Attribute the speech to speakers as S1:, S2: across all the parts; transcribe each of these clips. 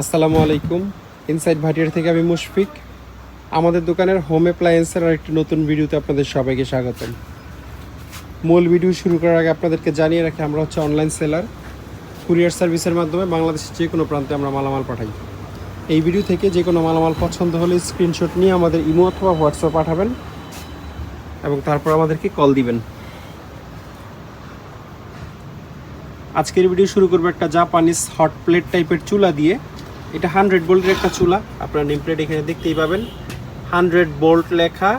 S1: আসসালামু আলাইকুম। ইনসাইড ভাটিয়ার থেকে আমি মুশফিক। আমাদের দোকানের হোম অ্যাপ্লায়েন্সের আর একটি নতুন ভিডিওতে আপনাদের সবাইকে স্বাগতম। মূল ভিডিও শুরু করার আগে আপনাদেরকে জানিয়ে রাখি, আমরা হচ্ছে অনলাইন সেলার কুরিয়ার সার্ভিসের মাধ্যমে বাংলাদেশের যে কোনো প্রান্তে আমরা মালামাল পাঠাই। এই ভিডিও থেকে যে কোনো মালামাল পছন্দ হলে স্ক্রিনশট নিয়ে আমাদের ইমো অথবা হোয়াটসঅ্যাপ পাঠাবেন এবং তারপর আমাদেরকে কল দিবেন। আজকের ভিডিও শুরু করব একটা জাপানিজ হট প্লেট টাইপের চুলা দিয়ে। এটা হান্ড্রেড বোল্টের একটা চুলা, আপনার নেম প্লেট এখানে দেখতেই পাবেন। হান্ড্রেড বোল্ট লেখা,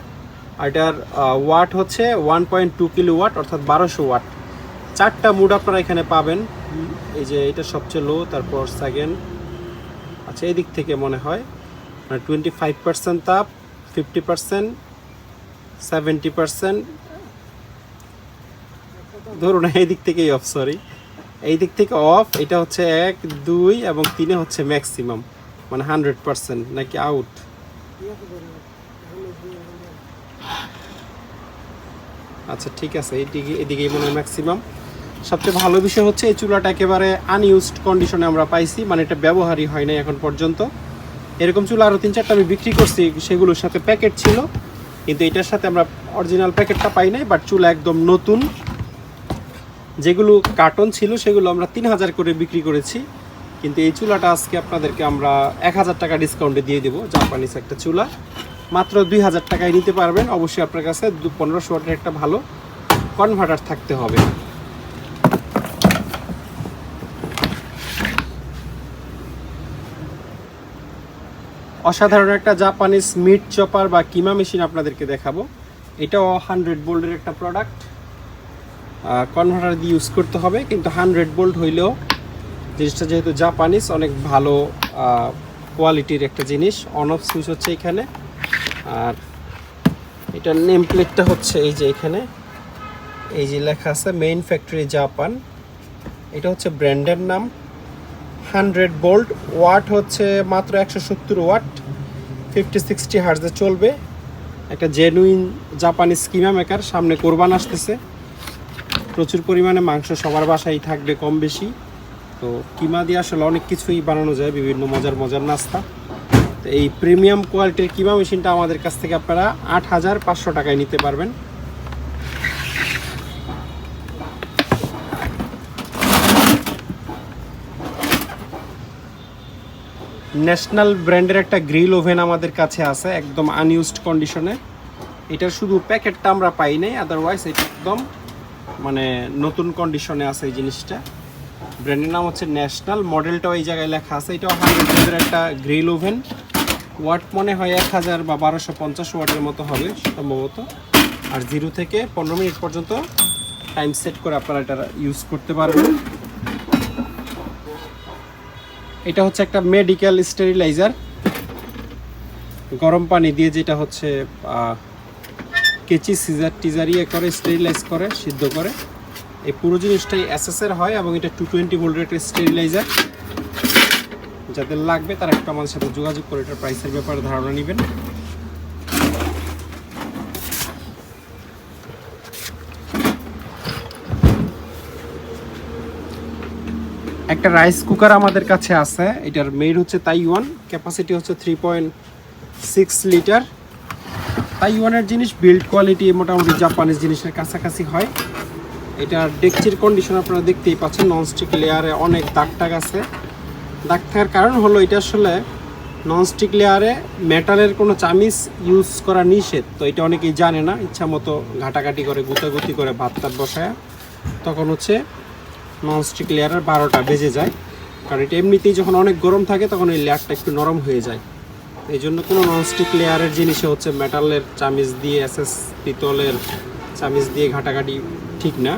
S1: আর এটার ওয়াট হচ্ছে one point two kilo watt অর্থাৎ বারোশো ওয়াট চারটা মুড আপনারা এখানে পাবেন। এই যে এটা সবচেয়ে লো তারপর সেকেন্ড আচ্ছা এই দিক থেকে মনে হয় মানে টোয়েন্টি ফাইভ পার্সেন্ট তাপ ফিফটি পার্সেন্ট সেভেন্টি পার্সেন্ট ধরুন এই দিক থেকেই অফ সরি এই দিক থেকে অফ এটা হচ্ছে এক, দুই এবং তিনে হচ্ছে ম্যাক্সিমাম মানে হান্ড্রেড পার্সেন্ট নাকি আউট আচ্ছা ঠিক আছে এইদিকে এদিকেই মনে হয় ম্যাক্সিমাম সবচেয়ে ভালো বিষয় হচ্ছে এই চুলাটা একেবারে আনইউজড কন্ডিশনে আমরা পাইছি মানে এটা ব্যবহারই হয় নাই এখন পর্যন্ত। এরকম চুলা আরও তিন চারটা আমি বিক্রি করছি, সেগুলোর সাথে প্যাকেট ছিল, কিন্তু এটার সাথে আমরা অরিজিনাল প্যাকেটটা পাই নাই বাট চুলা একদম নতুন। যেগুলো কার্টন ছিল, সেগুলো আমরা তিন হাজার করে বিক্রি করেছি। কিন্তু এই চুলাটা আজকে আপনাদেরকে আমরা এক হাজার টাকা ডিসকাউন্টে দিয়ে দেবো জাপানিজ একটা চুলা। মাত্র দুই হাজার টাকায় নিতে পারবেন। অবশ্যই আপনার কাছে দু- পনেরোশো ওয়াটের একটা ভালো কনভার্টার থাকতে হবে। অসাধারণ একটা জাপানিজ মিট চপার বা কিমা মেশিন আপনাদেরকে দেখাবো। এটাও হান্ড্রেড বোল্ডের একটা প্রোডাক্ট কনভার্টার দিয়ে ইউজ করতে হবে, কিন্তু হান্ড্রেড বোল্ট হইলেও জিনিসটা যেহেতু জাপানিজ অনেক ভালো কোয়ালিটির একটা জিনিস। অন অফ সুইচ হচ্ছে এখানে। আর এটার নেম প্লেটটা হচ্ছে এই যে এখানে। এই যে লেখা আছে মেইন ফ্যাক্টরি জাপান এটা হচ্ছে ব্র্যান্ডের নাম। হান্ড্রেড বোল্ট ওয়াট হচ্ছে মাত্র একশো সত্তর ওয়াট ফিফটি সিক্সটি হার্জে চলবে। একটা জেনুইন জাপানি স্কিমা মেকার সামনে কোরবান আসতেছে। প্রচুর পরিমাণে মাংস সবার বাসায় থাকবে কম বেশি। তো কিমা দিয়ে আসলে অনেক কিছুই বানানো যায়, বিভিন্ন মজার মজার নাস্তা। তো এই প্রিমিয়াম কোয়ালিটির কিমা মেশিনটা আমাদের কাছ থেকে আপনারা আট হাজার পাঁচশো টাকায় নিতে পারবেন। ন্যাশনাল ব্র্যান্ডের একটা গ্রিল ওভেন আমাদের কাছে আছে, একদম আনইউজড কন্ডিশনে এটার শুধু প্যাকেটটা আমরা পাই নাই আদারওয়াইজ এটা একদম মানে নতুন কন্ডিশনে আছে এই জিনিসটা। ব্র্যান্ডের নাম হচ্ছে ন্যাশনাল মডেলটাও এই জায়গায় লেখা আছে। এটাও হান্ড্রেড একটা গ্রিল ওভেন ওয়াট মনে হয় এক হাজার বা বারোশো পঞ্চাশ ওয়াটের মতো হবে সম্ভবত। আর জিরো থেকে পনেরো মিনিট পর্যন্ত টাইম সেট করে আপনারা এটা ইউজ করতে পারবেন। এটা হচ্ছে একটা মেডিকেল স্টেরিলাইজার গরম পানি দিয়ে যেটা হচ্ছে কেচি, সিজার, টিজার ইয়ে করে, স্টেরিলাইজ করে, সিদ্ধ করে। এই পুরো জিনিসটাই এসএসের হয় এবং এটা টু টোয়েন্টি ভোল্টের একটা স্টেরিলাইজার। যাদের লাগবে তারা একটু আমাদের সাথে যোগাযোগ করে এটার প্রাইসের ব্যাপারে ধারণা নেবেন। একটা রাইস কুকার আমাদের কাছে আছে, এটার মেড হচ্ছে তাইওয়ান ক্যাপাসিটি হচ্ছে থ্রি পয়েন্ট সিক্স লিটার তাইওয়ানের জিনিস বিল্ড কোয়ালিটি মোটামুটি জাপানিজ জিনিসের কাছাকাছি হয়। এটার ডেকচির কন্ডিশন আপনারা দেখতেই পাচ্ছেন ননস্টিক লেয়ারে অনেক দাগ টাগ আছে। দাগ থাকার কারণ হলো এটা আসলে ননস্টিক লেয়ারে মেটালের কোনো চামিচ ইউজ করা নিষেধ। তো এটা অনেকেই জানে না, ইচ্ছা মতো ঘাটাঘাটি করে, গুতাগুতি করে ভাত টাত বসায় তখন হচ্ছে ননস্টিক লেয়ারের বারোটা বেজে যায়। কারণ এটা এমনিতেই যখন অনেক গরম থাকে, তখন এই লেয়ারটা একটু নরম হয়ে যায়। এই জন্য কোনো ননস্টিক লেয়ারের জিনিসে হচ্ছে মেটালের চামিচ দিয়ে এসএস পিতলের চামিচ দিয়ে ঘাটাঘাটি ঠিক না।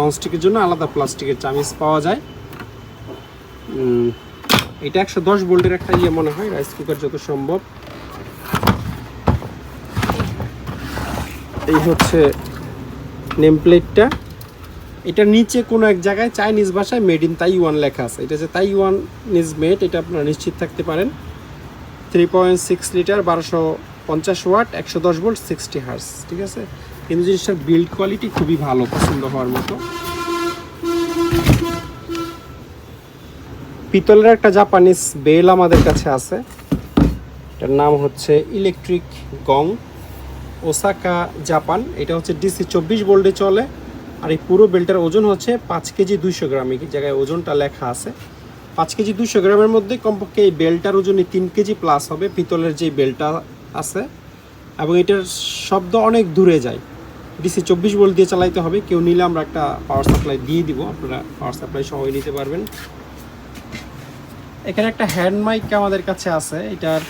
S1: ননস্টিকের জন্য আলাদা প্লাস্টিকের চামিচ পাওয়া যায়। এটা একশো দশ ভোল্টের একটা ইয়ে মনে হয় রাইস কুকার যত সম্ভব। এই হচ্ছে নেম প্লেটটা এটা নিচে কোনো এক জায়গায় চাইনিজ ভাষায় মেড ইন তাইওয়ান লেখা আছে। এটা যে তাইওয়ান ইজ মেড এটা আপনারা নিশ্চিত থাকতে পারেন। থ্রি পয়েন্ট সিক্স লিটার বারোশো পঞ্চাশ ওয়াট, একশো দশ ভোল্ট সিক্সটি হার্স ঠিক আছে? কিন্তু জিনিসটার বিল্ড কোয়ালিটি খুবই ভালো, পছন্দ হওয়ার মতো। পিতলের একটা জাপানিজ বেল আমাদের কাছে আছে। এটার নাম হচ্ছে ইলেকট্রিক গং ওসাকা জাপান এটা হচ্ছে ডিসি চব্বিশ বোল্টে চলে, আর এই পুরো বেলটার ওজন হচ্ছে পাঁচ কেজি দুইশো গ্রাম। এই জায়গায় ওজনটা লেখা আছে। পাঁচ কেজি দুশো গ্রামের মধ্যে কমপক্ষে এই বেলটার ওজনে তিন কেজি প্লাস হবে, পিতলের যে বেলটা আছে। এবং এটার শব্দ অনেক দূরে যায়। ডিসি চব্বিশ ভোল্ট দিয়ে চালাইতে হবে। কেউ নিলে আমরা একটা পাওয়ার সাপ্লাই দিয়ে দিব। আপনারা পাওয়ার সাপ্লাই সবাই নিতে পারবেন। এখানে একটা হ্যান্ড মাইক আমাদের কাছে আছে। এটার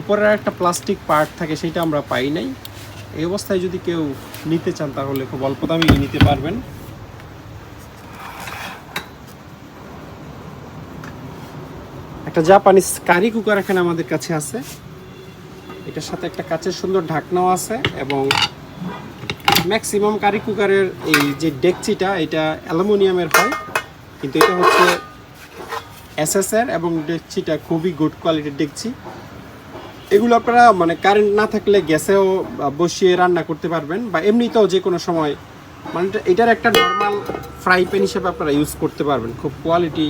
S1: উপরের একটা প্লাস্টিক পার্ট থাকে, সেটা আমরা পাই নাই। এই অবস্থায় যদি কেউ নিতে চান, তাহলে খুব অল্প দামে নিতে পারবেন। একটা জাপানিজ কারি কুকার এখানে আমাদের কাছে আছে। এটার সাথে একটা কাচের সুন্দর ঢাকনাও আছে এবং ম্যাক্সিমাম কারি কুকারের এই যে ডেকচিটা, এটা অ্যালুমিনিয়ামের হয়। কিন্তু এটা হচ্ছে এসএসএর এবং ডেকচিটা খুবই গুড কোয়ালিটির ডেকচি। এগুলো আপনারা মানে কারেন্ট না থাকলে গ্যাসেও বসিয়ে রান্না করতে পারবেন বা এমনিতেও যে কোনো সময়। মানে এটার একটা নর্মাল ফ্রাই প্যান হিসেবে আপনারা ইউজ করতে পারবেন। খুব কোয়ালিটি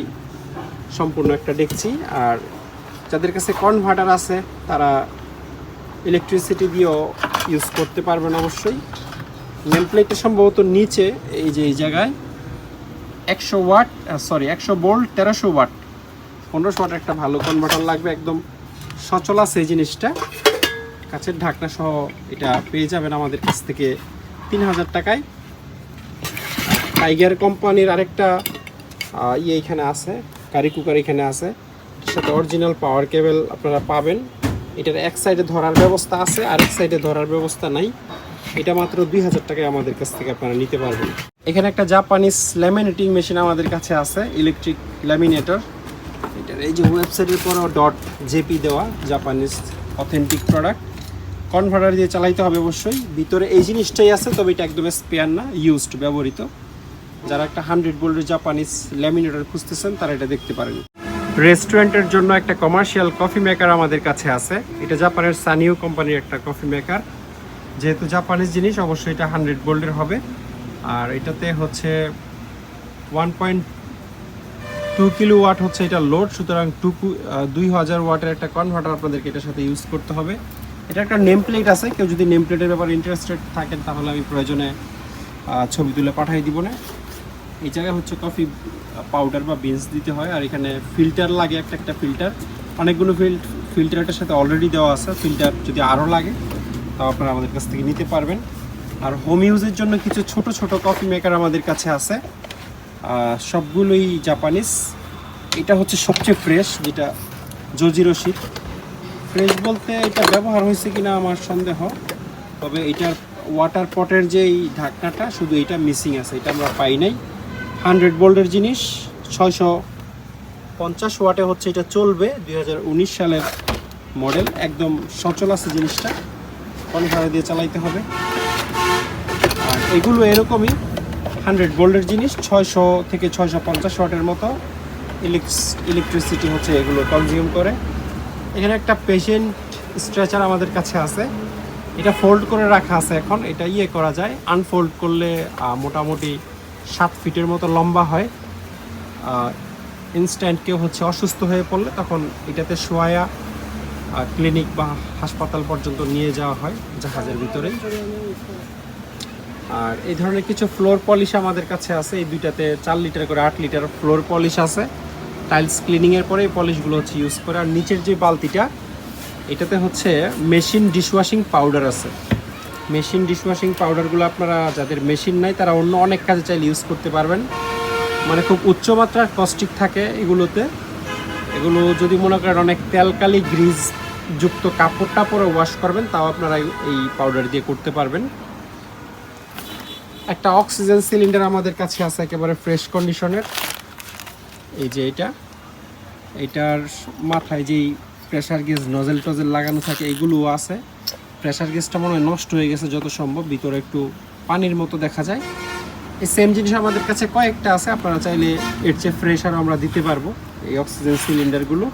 S1: সম্পূর্ণ একটা ডেকচি আর যাদের কাছে কনভার্টার আছে, তারা ইলেকট্রিসিটি দিয়েও ইউজ করতে পারবেন অবশ্যই। নেম প্লেটটা সম্ভবত নিচে, এই যে এই জায়গায়, একশো ওয়াট সরি একশো বোল্ট তেরোশো ওয়াট। পনেরোশো ওয়াট একটা ভালো কনভার্টার লাগবে একদম। সচল আছে এই জিনিসটা। কাছের ঢাকনা সহ এটা পেয়ে যাবেন আমাদের কাছ থেকে তিন হাজার টাকায়। টাইগার কোম্পানির আরেকটা ইয়ে এখানে আছে কারি কুকার এখানে আছে। সাথে অরিজিনাল পাওয়ার কেবল আপনারা পাবেন। এটার এক সাইডে ধরার ব্যবস্থা আছে আর এক সাইডে ধরার ব্যবস্থা নাই। এটা মাত্র দুই হাজার টাকায় আমাদের কাছ থেকে আপনারা নিতে পারবেন। এখানে একটা জাপানিজ ল্যামিনেটিং মেশিন আমাদের কাছে আছে ইলেকট্রিক ল্যামিনেটর এটার এই যে ওয়েবসাইটের পরও ডট জেপি দেওয়া জাপানিজ অথেন্টিক প্রোডাক্ট কনভার্টার দিয়ে চালাইতে হবে অবশ্যই। ভিতরে এই জিনিসটাই আছে, তবে এটা একদম স্পেয়ার না ইউজড ব্যবহৃত। যারা একটা হান্ড্রেড বোল্ডের জাপানিজ ল্যামিনেটর খুঁজতেছেন, তারা এটা দেখতে পারেন। রেস্টুরেন্টের জন্য একটা কমার্শিয়াল কফি মেকার আমাদের কাছে আছে। এটা জাপানের সানিও কোম্পানির একটা কফি মেকার যেহেতু জাপানিজ জিনিস, অবশ্যই এটা হান্ড্রেড বোল্ডের হবে। আর এটাতে হচ্ছে one point two kilo watt হচ্ছে এটা লোড সুতরাং টু দুই হাজার ওয়াটের একটা কনভার্টার আপনাদেরকে এটার সাথে ইউজ করতে হবে। এটা একটা নেম প্লেট আছে। কেউ যদি নেম প্লেটের ব্যাপারে ইন্টারেস্টেড থাকেন, তাহলে আমি প্রয়োজনে ছবি তুলে পাঠিয়ে দিব না। এই জায়গায় হচ্ছে কফি পাউডার বা বিনস দিতে হয়, আর এখানে ফিল্টার লাগে একটা একটা ফিল্টার অনেকগুলো ফিল্ট ফিল্টারটার সাথে অলরেডি দেওয়া আছে ফিল্টার যদি আরও লাগে, তাও আপনারা আমাদের কাছ থেকে নিতে পারবেন। আর হোম ইউজের জন্য কিছু ছোট ছোট কফি মেকার আমাদের কাছে আছে। সবগুলোই জাপানিজ এটা হচ্ছে সবচেয়ে ফ্রেশ যেটা জজিরো শীত ফ্রেশ বলতে এটা ব্যবহার হয়েছে কিনা আমার সন্দেহ। তবে এটার ওয়াটার পটের যে এই ঢাকনাটা, শুধু এটা মিসিং আছে, এটা আমরা পাই নাই। হান্ড্রেড বোল্ডের জিনিস, ছয়শো পঞ্চাশ ওয়াটে হচ্ছে এটা চলবে দু হাজার উনিশ সালের মডেল। একদম সচল আছে জিনিসটা কনভার্টার দিয়ে চালাইতে হবে। আর এগুলো এরকমই হান্ড্রেড বোল্ডের জিনিস, ছয়শো থেকে ছয়শো পঞ্চাশ ওয়াটের মতো ইলেকট্রিসিটি হচ্ছে এগুলো কনজিউম করে। এখানে একটা পেশেন্ট স্ট্রেচার আমাদের কাছে আছে। এটা ফোল্ড করে রাখা আছে এখন, এটা ইয়ে করা যায়। আনফোল্ড করলে মোটামুটি সাত ফিটের মতো লম্বা হয় ইনস্ট্যান্ট কেউ হচ্ছে অসুস্থ হয়ে পড়লে তখন এটাতে শোয়া ক্লিনিক বা হাসপাতাল পর্যন্ত নিয়ে যাওয়া হয় জাহাজের ভিতরে। আর এই ধরনের কিছু ফ্লোর পলিশ আমাদের কাছে আছে, এই দুইটাতে চার লিটার করে আট লিটার ফ্লোর পলিশ আছে। টাইলস ক্লিনিংয়ের পরে এই পলিশগুলো হচ্ছে ইউজ করে। আর নিচের যে বালতিটা, এটাতে হচ্ছে মেশিন ডিশওয়াশিং পাউডার আছে। মেশিন ডিশওয়াশিং পাউডারগুলো আপনারা যাদের মেশিন নাই, তারা অন্য অনেক কাজে চাইলে ইউজ করতে পারবেন। মানে খুব উচ্চমাত্রার কস্টিক থাকে এগুলোতে। এগুলো যদি মনে করেন অনেক তেলকালি গ্রিজ যুক্ত কাপড় টাপড়ে ওয়াশ করবেন, তাও আপনারা এই- এই পাউডার দিয়ে করতে পারবেন। একটা অক্সিজেন সিলিন্ডার আমাদের কাছে আছে একেবারে ফ্রেশ কন্ডিশনের এই যে এটা। এটার মাথায় যেই প্রেশার গেজ নজেল টজেল লাগানো থাকে, এগুলোও আছে। প্রেসার গেজটা মনে হয় নষ্ট হয়ে গেছে যত সম্ভব, ভিতরে একটু পানির মতো দেখা যায়। এই সেম জিনিস আমাদের কাছে কয়েকটা আছে, আপনারা চাইলে এর চেয়ে ফ্রেশ আরও আমরা দিতে পারব এই অক্সিজেন সিলিন্ডারগুলো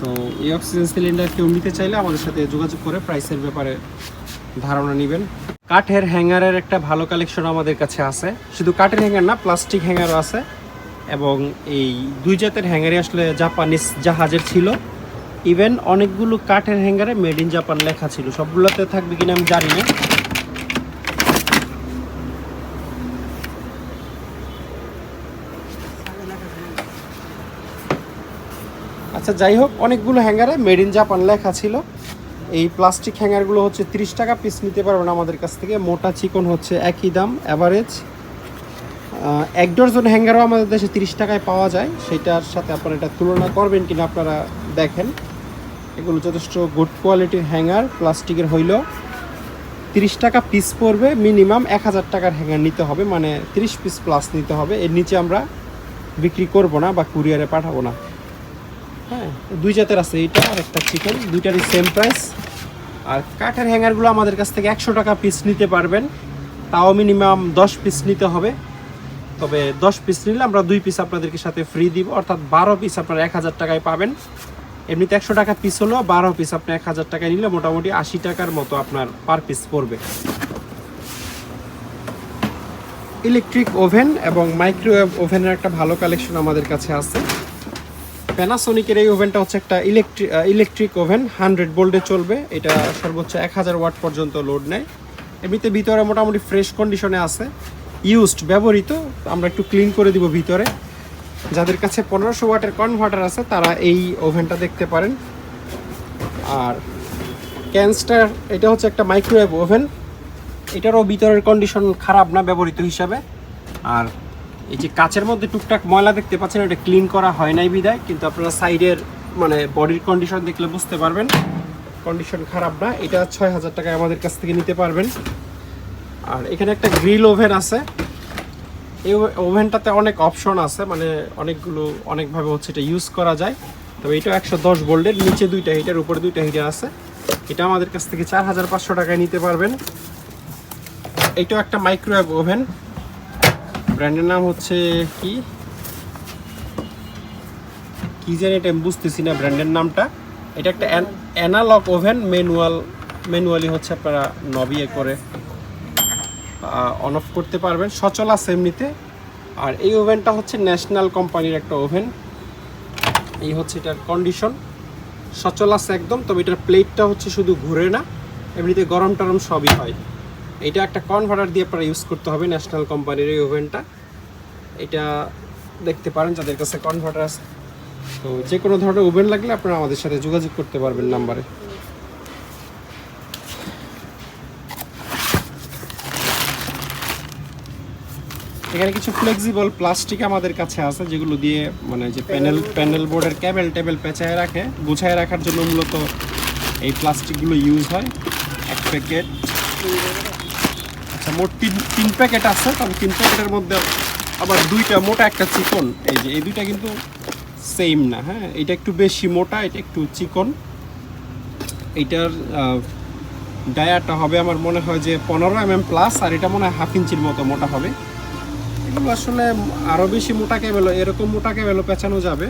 S1: তো এই অক্সিজেন সিলিন্ডার কেউ নিতে চাইলে আমাদের সাথে যোগাযোগ করে প্রাইসের ব্যাপারে ধারণা নেবেন। কাঠের হ্যাঙ্গারের একটা ভালো কালেকশন আমাদের কাছে আছে। শুধু কাঠের হ্যাঙ্গার না প্লাস্টিক হ্যাঙ্গারও আছে। এবং এই দুই জাতের হ্যাঙ্গারে আসলে জাপানিজ জাহাজের ছিল। ইভেন অনেকগুলো কাঠের হ্যাঙ্গারে মেড ইন জাপান লেখা ছিল। সবগুলোতে থাকবে কিনা আমি জানি না। আচ্ছা যাই হোক, অনেকগুলো হ্যাঙ্গারে মেড ইন জাপান লেখা ছিল। এই প্লাস্টিক হ্যাঙ্গারগুলো হচ্ছে তিরিশ টাকা পিস নিতে পারবেন আমাদের কাছ থেকে। মোটা চিকন হচ্ছে একই দাম অ্যাভারেজ এক ডজন হ্যাঙ্গারও আমাদের দেশে তিরিশ টাকায় পাওয়া যায়। সেটার সাথে আপনারা এটা তুলনা করবেন কিনা আপনারা দেখেন। এগুলো যথেষ্ট গুড কোয়ালিটির হ্যাঙ্গার প্লাস্টিকের হইলেও তিরিশ টাকা পিস পড়বে মিনিমাম এক হাজার টাকার হ্যাঙ্গার নিতে হবে মানে তিরিশ পিস প্লাস নিতে হবে। এর নিচে আমরা বিক্রি করব না বা কুরিয়ারে পাঠাবো না। হ্যাঁ দুই জাতের আছে, এইটা আর একটা চিকেন দুইটারই সেম প্রাইস আর কাঠের হ্যাঙ্গারগুলো আমাদের কাছ থেকে একশো টাকা পিস নিতে পারবেন। তাও মিনিমাম দশ পিস নিতে হবে। তবে দশ পিস নিলে আমরা দুই পিস আপনাদেরকে সাথে ফ্রি দিব, অর্থাৎ বারো পিস আপনারা এক হাজার টাকায় পাবেন। এমনিতে একশো টাকা পিস হলো, বারো পিস আপনি এক হাজার টাকায় নিলে মোটামুটি আশি টাকার মতো আপনার পার পিস পড়বে। ইলেকট্রিক ওভেন এবং মাইক্রোওয়েভ ওভেনের একটা ভালো কালেকশন আমাদের কাছে আছে। প্যানাসোনিকের এই ওভেনটা হচ্ছে একটা ইলেকট্রিক ইলেকট্রিক ওভেন হান্ড্রেড বোল্টে চলবে। এটা সর্বোচ্চ এক হাজার ওয়াট পর্যন্ত লোড নেয়। এমনিতে ভিতরে মোটামুটি ফ্রেশ কন্ডিশনে আছে। ইউজড ব্যবহৃত, আমরা একটু ক্লিন করে দিব ভিতরে। যাদের কাছে পনেরোশো ওয়াটের কনভার্টার আছে, তারা এই ওভেনটা দেখতে পারেন। আর ক্যানস্টার এটা হচ্ছে একটা মাইক্রোওয়েভ ওভেন এটারও ভিতরের কন্ডিশন খারাপ না, ব্যবহৃত হিসাবে। আর এই যে কাচের মধ্যে টুকটাক ময়লা দেখতে পাচ্ছেন, এটা ক্লিন করা হয় নাই বিদায় কিন্তু আপনারা সাইডের মানে বডির কন্ডিশন দেখলে বুঝতে পারবেন। কন্ডিশন খারাপ না, এটা ছয় হাজার টাকায় আমাদের কাছ থেকে নিতে পারবেন। আর এখানে একটা গ্রিল ওভেন আছে। এই ওভেনটাতে অনেক অপশন আছে মানে অনেকগুলো, অনেকভাবে হচ্ছে এটা ইউজ করা যায়। তবে এটা একশো দশ ভোল্টের নিচে দুইটা হিটার উপরে দুইটা হিটার আছে। এটা আমাদের কাছ থেকে চার হাজার পাঁচশো টাকায় নিতে পারবেন। এটাও একটা মাইক্রোওয়েভ ওভেন ব্র্যান্ডের নাম হচ্ছে কি? কি জানি এটা আমি বুঝতেছি না ব্র্যান্ডের নামটা। এটা একটা অ্যানালগ ওভেন ম্যানুয়াল ম্যানুয়ালি হচ্ছে আপনারা নবিয়ে করে অন অফ করতে পারবেন, সচল আছে এমনিতে। আর এই ওভেনটা হচ্ছে ন্যাশনাল কোম্পানির একটা ওভেন। এই হচ্ছে এটার কন্ডিশন সচল আছে একদম, তবে এটার প্লেটটা হচ্ছে শুধু ঘুরে না, এমনিতে গরম টরম সবই হয়। এটা একটা কনভার্টার দিয়ে আপনারা ইউজ করতে হবে ন্যাশনাল কোম্পানির এই ওভেনটা। এটা দেখতে পারেন যাদের কাছে কনভার্টার আছে। তো যে কোনো ধরনের ওভেন লাগলে আপনারা আমাদের সাথে যোগাযোগ করতে পারবেন নাম্বারে। এখানে কিছু ফ্লেক্সিবল প্লাস্টিক আমাদের কাছে আছে, যেগুলো দিয়ে মানে যে প্যানেল প্যানেল বোর্ডের ক্যাবেল টেবিল পেঁচায় রাখে। গুছায় রাখার জন্য মূলত এই প্লাস্টিকগুলো ইউজ হয়। এক প্যাকেট আচ্ছা মোট তিন তিন প্যাকেট আছে, তবে তিন প্যাকেটের মধ্যে আবার দুইটা, মোটা একটা চিকন। এই যে, এই দুইটা কিন্তু সেম না হ্যাঁ? এটা একটু বেশি মোটা, এটা একটু চিকন। এইটার ডায়াটা হবে আমার মনে হয় যে পনেরো এম এম প্লাস আর এটা মনে হয় হাফ ইঞ্চির মতো মোটা হবে। এগুলো আসলে আরও বেশি মোটা কেবেলও এরকম মোটা কেবেলও পেঁচানো যাবে।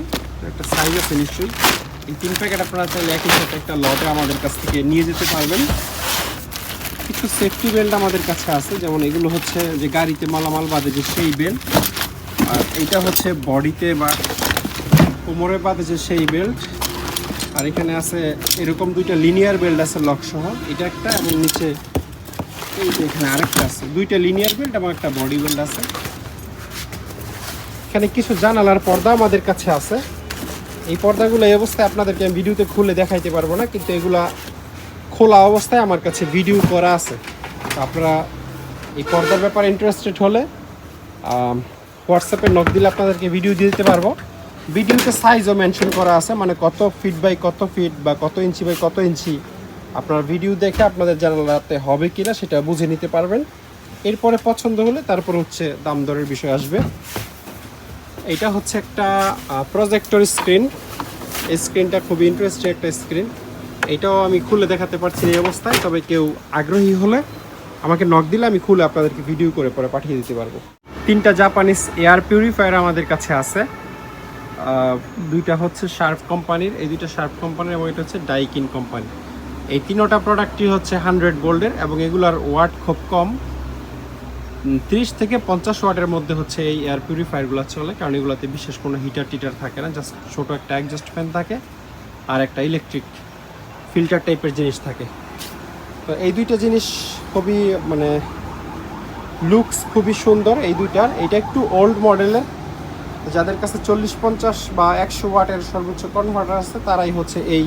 S1: একটা সাইজ আছে নিশ্চয়ই। এই তিন প্যাকেট আপনারা চাইলে একই সাথে একটা লটে আমাদের কাছ থেকে নিয়ে যেতে পারবেন। কিছু সেফটি বেল্ট আমাদের কাছে আছে। যেমন এগুলো হচ্ছে যে গাড়িতে মালামাল বাঁধে যে সেই বেল্ট আর এইটা হচ্ছে বডিতে বা কোমরে বাঁধে যে সেই বেল্ট আর এখানে আছে এরকম দুইটা লিনিয়ার বেল্ট আছে লক সহ। এটা একটা এবং নিচে এই যে এখানে আরেকটা আছে। দুইটা লিনিয়ার বেল্ট এবং একটা বডি বেল্ট আছে। এখানে কিছু জানালার পর্দা আমাদের কাছে আছে। এই পর্দাগুলো এই অবস্থায় আপনাদেরকে আমি ভিডিওতে খুলে দেখাইতে পারব না, কিন্তু এগুলা খোলা অবস্থায় আমার কাছে ভিডিও করা আছে। আপনারা এই পর্দার ব্যাপারে ইন্টারেস্টেড হলে হোয়াটসঅ্যাপে নক দিলে আপনাদেরকে ভিডিও দিয়ে দিতে পারব। ভিডিওতে সাইজও মেনশন করা আছে মানে কত ফিট বাই কত ফিট বা কত ইঞ্চি বাই কত ইঞ্চি আপনার ভিডিও দেখে আপনাদের জানালাতে হবে কিনা সেটা বুঝে নিতে পারবেন। এরপরে পছন্দ হলে তারপর হচ্ছে দাম দরের বিষয় আসবে। এটা হচ্ছে একটা প্রজেক্টর স্ক্রিন এই স্ক্রিনটা খুবই ইন্টারেস্টিং একটা স্ক্রিন এটাও আমি খুলে দেখাতে পারছি এই অবস্থায়, তবে কেউ আগ্রহী হলে আমাকে নক দিলে আমি খুলে আপনাদেরকে ভিডিও করে পরে পাঠিয়ে দিতে পারব। তিনটা জাপানিজ এয়ার পিউরিফায়ার আমাদের কাছে আছে। দুইটা হচ্ছে শার্প কোম্পানির এই দুইটা শার্প কোম্পানির এবং এটা হচ্ছে ডাইকিন কোম্পানি এই তিনোটা প্রোডাক্টটি হচ্ছে হান্ড্রেড গোল্ডের এবং এগুলার ওয়াট খুব কম। তিরিশ থেকে পঞ্চাশ ওয়াটের মধ্যে হচ্ছে এই এয়ার পিউরিফায়ারগুলো চলে, কারণ এগুলোতে বিশেষ কোনো হিটার টিটার থাকে না জাস্ট ছোটো একটা অ্যাডজাস্ট ফ্যান থাকে আর একটা ইলেকট্রিক ফিল্টার টাইপের জিনিস থাকে। তো এই দুইটা জিনিস খুবই মানে লুকস খুবই সুন্দর এই দুইটার। এটা একটু ওল্ড মডেলের যাদের কাছে চল্লিশ, পঞ্চাশ বা একশো ওয়াটের সর্বোচ্চ কনভার্টার আছে, তারাই হচ্ছে এই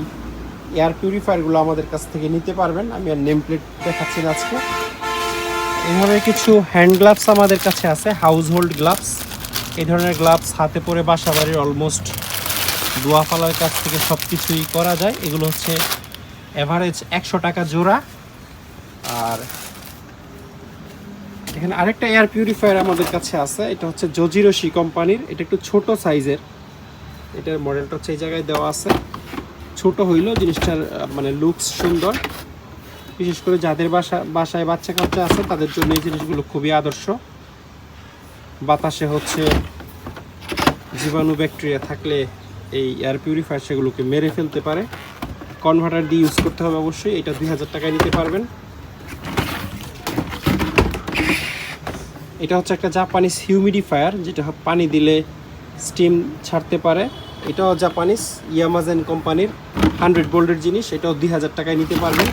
S1: এয়ার পিউরিফায়ারগুলো আমাদের কাছ থেকে নিতে পারবেন। আমি আর নেম প্লেট দেখাচ্ছি আজকে। এইভাবে কিছু হ্যান্ড গ্লাভস আমাদের কাছে আছে হাউস হোল্ড গ্লাভস এই ধরনের গ্লাভস হাতে পরে বাসা বাড়ির অলমোস্ট দোয়া ফালার কাছ থেকে সব কিছুই করা যায়। এগুলো হচ্ছে এভারেজ একশো টাকা জোড়া। আর এখানে আরেকটা এয়ার পিউরিফায়ার আমাদের কাছে আছে, এটা হচ্ছে জজিরোশি কোম্পানির। এটা একটু ছোট সাইজের এটার মডেলটা হচ্ছে এই জায়গায় দেওয়া আছে। ছোট হইলেও জিনিসটার মানে লুকস সুন্দর। বিশেষ করে যাদের বাসা, বাসায় বাচ্চা কাচ্চা আছে, তাদের জন্য এই জিনিসগুলো খুবই আদর্শ। বাতাসে হচ্ছে জীবাণু ব্যাকটেরিয়া থাকলে এই এয়ার পিউরিফায়ার সেগুলোকে মেরে ফেলতে পারে। কনভার্টার দিয়ে ইউজ করতে হবে অবশ্যই, এটা দুই হাজার টাকায় নিতে পারবেন। এটা হচ্ছে একটা জাপানিজ হিউমিডিফায়ার, যেটা পানি দিলে স্টিম ছাড়তে পারে। এটাও জাপানিজ, ইয়ামাজেন কোম্পানির হান্ড্রেড বোল্ডের জিনিস, এটাও দুই হাজার টাকায় নিতে পারবেন।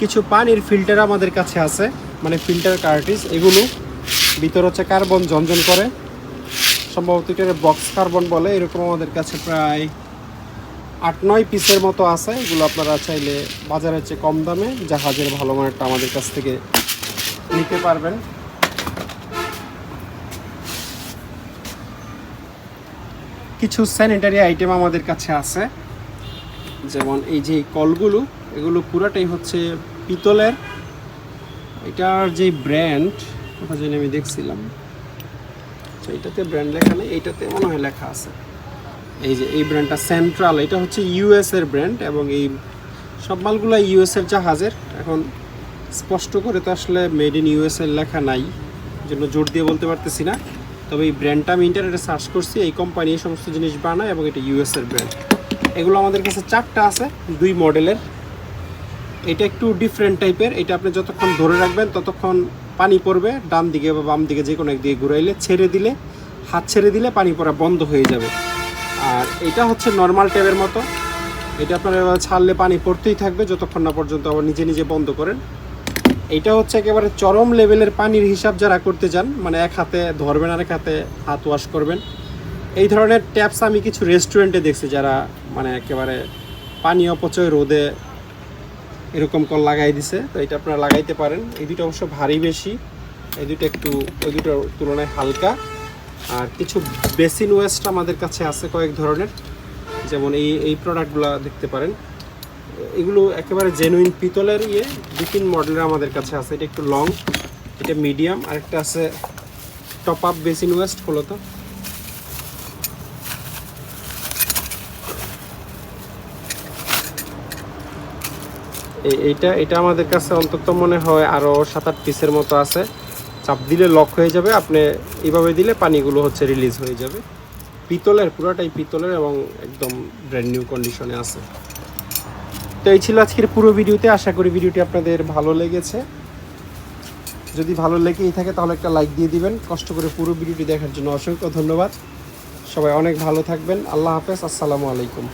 S1: কিছু পানির ফিল্টার আমাদের কাছে আছে মানে ফিল্টার কার্টিস এগুলো ভিতর হচ্ছে কার্বন ঝনঝন করে। সম্ভবত এটা বক্স কার্বন বলে, এরকম আমাদের কাছে প্রায় আট নয় পিসের মতো আছে। এগুলো আপনারা চাইলে বাজারের চেয়ে কম দামে জাহাজের ভালো মানেরটা আমাদের কাছ থেকে নিতে পারবেন। কিছু স্যানিটারি আইটেম আমাদের কাছে আছে, যেমন এই যে কলগুলো এগুলো পুরাটাই হচ্ছে পিতলের। এটার যে ব্র্যান্ড ওটা জন্য আমি দেখছিলাম। আচ্ছা, এটাতে ব্র্যান্ড লেখা নেই এইটাতে মনে হয় লেখা আছে। এই যে এই ব্র্যান্ডটা সেন্ট্রাল এটা হচ্ছে ইউএস এর ব্র্যান্ড এবং এই সব মালগুলো ইউএস এর জাহাজের। এখন স্পষ্ট করে তো আসলে মেড ইন ইউএস এর লেখা নাই জন্য জোর দিয়ে বলতে পারতেছি না। তবে এই ব্র্যান্ডটা আমি ইন্টারনেটে সার্চ করছি এই কোম্পানি এই সমস্ত জিনিস বানায় এবং এটা ইউএস এর ব্র্যান্ড এগুলো আমাদের কাছে চারটা আছে দুই মডেলের এটা একটু ডিফারেন্ট টাইপের এটা আপনি যতক্ষণ ধরে রাখবেন, ততক্ষণ পানি পড়বে, ডান দিকে বা বাম দিকে যে কোনো একদিকে ঘুরাইলে, ছেড়ে দিলে, হাত ছেড়ে দিলে পানি পড়া বন্ধ হয়ে যাবে। আর এটা হচ্ছে নর্মাল ট্যাবের মতো। এটা আপনার ছাড়লে পানি পড়তেই থাকবে, যতক্ষণ না পর্যন্ত আবার নিজে নিজে বন্ধ করেন। এটা হচ্ছে একেবারে চরম লেভেলের পানির হিসাব যারা করতে চান মানে এক হাতে ধরবেন আর এক হাতে হাত ওয়াশ করবেন। এই ধরনের ট্যাপস আমি কিছু রেস্টুরেন্টে দেখছি যারা মানে একেবারে পানি অপচয় রোদে এরকম কল লাগাই দিছে, তো এটা আপনারা লাগাইতে পারেন। এই দুটো অবশ্য ভারী বেশি, এই দুটো একটু, ওই দুটোর তুলনায় হালকা। আর কিছু বেসিন ওয়েস্ট আমাদের কাছে আছে কয়েক ধরনের, যেমন এই এই প্রোডাক্টগুলো দেখতে পারেন। এগুলো একেবারে জেনুইন পিতলের ইয়ে দু তিন মডেলের আমাদের কাছে আছে। এটা একটু লং এটা মিডিয়াম আর একটা আছে টপ আপ বেসিন ওয়েস্ট হলো তো। এইটা এটা আমাদের কাছে অন্তত মনে হয় আরও সাত আট পিসের মতো আছে। চাপ দিলে লক হয়ে যাবে, আপনি এইভাবে দিলে পানিগুলো হচ্ছে রিলিজ হয়ে যাবে। পিতলের, পুরোটাই পিতলের এবং একদম ব্র্যান্ড নিউ কন্ডিশনে আছে। তো এই ছিল আজকের পুরো ভিডিওতে। আশা করি ভিডিওটি আপনাদের ভালো লেগেছে। যদি ভালো লেগেই থাকে তাহলে একটা লাইক দিয়ে দিবেন। কষ্ট করে পুরো ভিডিওটি দেখার জন্য অসংখ্য ধন্যবাদ। সবাই অনেক ভালো থাকবেন। আল্লাহ হাফেজ। আসসালামু আলাইকুম।